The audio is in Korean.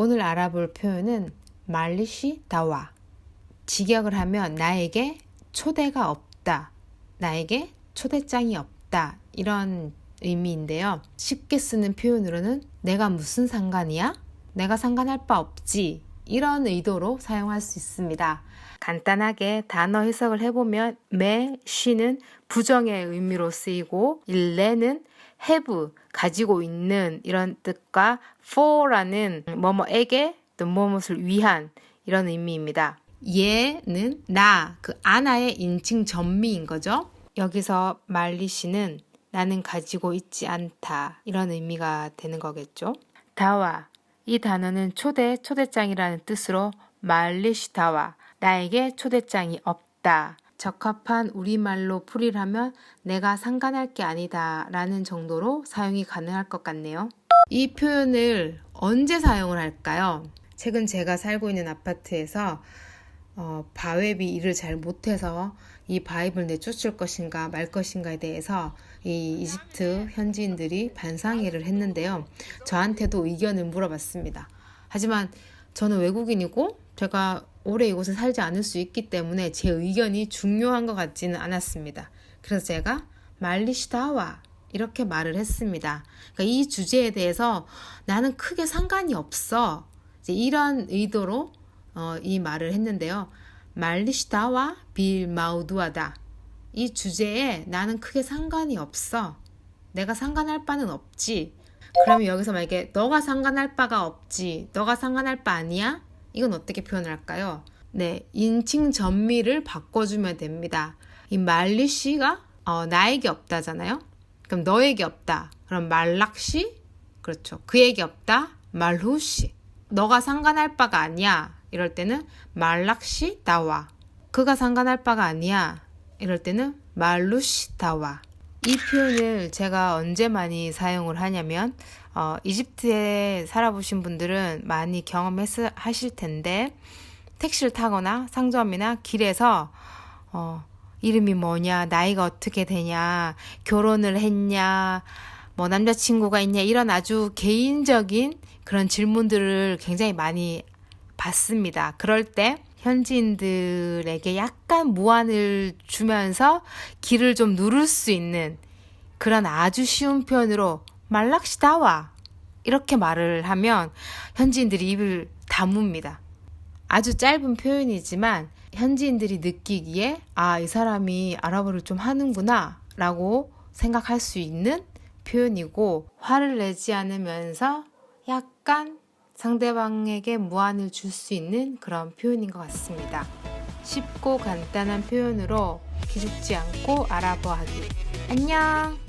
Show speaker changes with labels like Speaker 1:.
Speaker 1: 오늘 알아볼 표현은 말리시 다와. 직역을 하면 나에게 초대가 없다. 나에게 초대장이 없다. 이런 의미인데요. 쉽게 쓰는 표현으로는 내가 무슨 상관이야? 내가 상관할 바 없지. 이런 의도로 사용할 수 있습니다. 간단하게 단어 해석을 해보면 매, 쉬는 부정의 의미로 쓰이고 일레는 have, 가지고 있는 이런 뜻과 for라는 뭐뭐에게 또 무엇을 위한 이런 의미입니다. 얘는 나, 그 아나의 인칭 전미인 거죠. 여기서 말리 씨는 나는 가지고 있지 않다 이런 의미가 되는 거겠죠. 다와 이 단어는 초대, 초대장이라는 뜻으로 말리시 다와 나에게 초대장이 없다. 적합한 우리말로 풀이라면 내가 상관할 게 아니다 라는 정도로 사용이 가능할 것 같네요. 이 표현을 언제 사용을 할까요? 최근 제가 살고 있는 아파트에서 어, 바웹이 일을 잘 못해서 이 바입을 내쫓을 것인가 말 것인가에 대해서 이 이집트 현지인들이 반상회를 했는데요. 저한테도 의견을 물어봤습니다. 하지만 저는 외국인이고 제가 오래 이곳에 살지 않을 수 있기 때문에 제 의견이 중요한 것 같지는 않았습니다. 그래서 제가 말리시다와 이렇게 말을 했습니다. 그러니까 이 주제에 대해서 나는 크게 상관이 없어. 이런 의도로 어, 이 말을 했는데요. 말리시다와 빌마우두하다. 이 주제에 나는 크게 상관이 없어. 내가 상관할 바는 없지. 그러면 여기서 만약에 너가 상관할 바가 없지. 너가 상관할 바 아니야? 이건 어떻게 표현을 할까요? 네, 인칭 전미를 바꿔주면 됩니다. 이 말리씨가 어, 나에게 없다잖아요. 그럼 너에게 없다. 그럼 말락씨? 그렇죠. 그에게 없다. 말후씨. 너가 상관할 바가 아니야. 이럴 때는 말락씨 다와. 그가 상관할 바가 아니야. 이럴 때는 말루시 다와. 이 표현을 제가 언제 많이 사용을 하냐면 어, 이집트에 살아보신 분들은 많이 경험하실 텐데 택시를 타거나 상점이나 길에서 어, 이름이 뭐냐, 나이가 어떻게 되냐, 결혼을 했냐, 뭐 남자친구가 있냐 이런 아주 개인적인 그런 질문들을 굉장히 많이 받습니다. 그럴 때 현지인들에게 약간 무안을 주면서 길을 좀 누를 수 있는 그런 아주 쉬운 표현으로 말락시다와 이렇게 말을 하면 현지인들이 입을 다뭅니다. 아주 짧은 표현이지만 현지인들이 느끼기에 아, 이 사람이 아랍어를 좀 하는구나 라고 생각할 수 있는 표현이고 화를 내지 않으면서 약간 상대방에게 무안을 줄 수 있는 그런 표현인 것 같습니다. 쉽고 간단한 표현으로 기죽지 않고 알아보하기. 안녕!